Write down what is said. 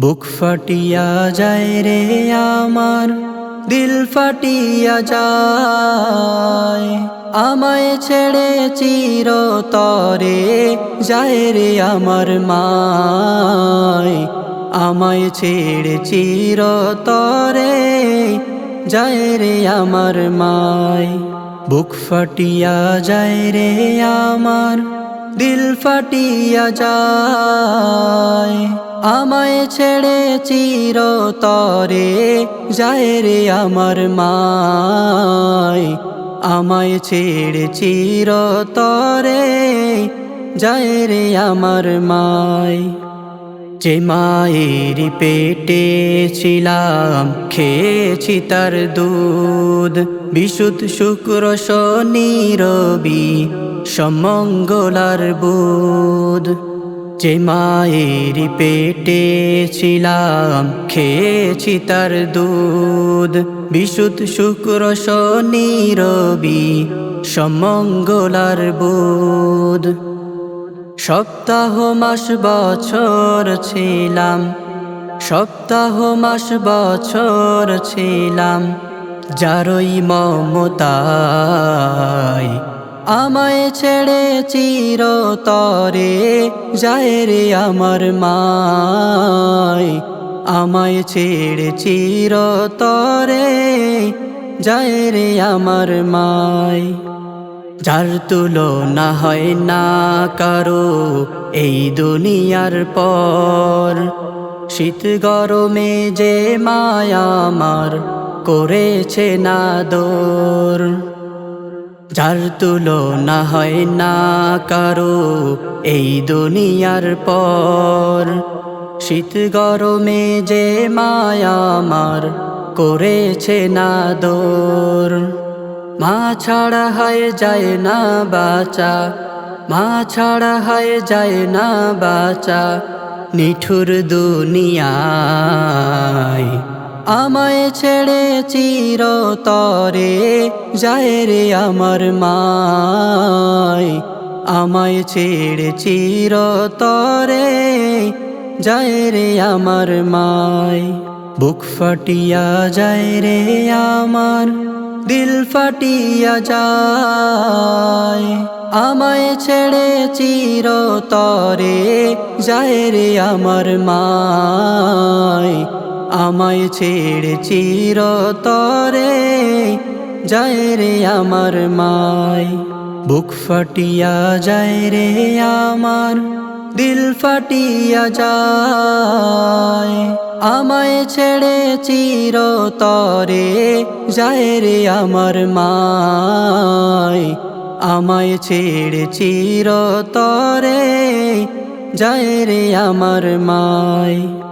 বুক ফাটিয়া যায় রে আমার, দিল ফাটিয়া যায়। আমায় ছেড়ে চির তরে যায় রে আমার মায়। আমায় ছেড়ে চির তরে যায় রে আমার মায়। বুক ফাটিয়া যায় রে আমার, দিল ফাটিয়া যায়। আমায় ছেড়ে চির তরে যায় রে আমার মায়। আমায় ছেড়ে চির তরে যায় রে আমার মায়। যে মায়ের পেটে ছিলাম, খেয়েছি তার দুধ। বিশুদ্ধ শুক্র শনি রবি, সমঙ্গলার বুধ। যে মায়ের পেটে ছিলাম, খেয়েছি তার দুধ। বিশুদ্ধ শুক্র শনি, রবি, সমঙ্গলার বুধ। সপ্তাহ, মাস, বছর ছিলাম, সপ্তাহ, মাস, বছর ছিলাম, যারই মমতায় আমায় ছেড়ে চির তরে যায় রে আমার মায় আমায় ছেড়ে চির তরে যায় রে আমার মায় যার তুলনা হয় না কারও এই দুনিয়ার পর, শীত গরমে যে মায়ামার করেছে না দোর। যার তুলনা হয় না কারও এই দুনিয়ার পর। শীত গরমে যে মায়ামার করেছে না দোর। মা ছাড়া হয় যায় না বাচা, মা ছাড়া হয় যায় না বাচা নিঠুর দুনিয়ায়। আমায় ছেড়ে চির তরে যায় রে আমার মায়। আমায় ছেড়ে চির তরে যায় রে আমার মায়। বুক ফাটিয়া যায় রে আমার, দিল ফাটিয়া যায়। আমায় ছেড়ে চির তরে যায় রে আমার মায়। আমায় ছেড়ে চির তরে যায় রে আমার মায় বুক ফাটিয়া যায় রে আমার, দিল ফাটিয়া যায়। আমায় ছেড়ে চির তরে যায় রে আমার মায় আমায় ছেড়ে চির তরে যায় রে আমার মায়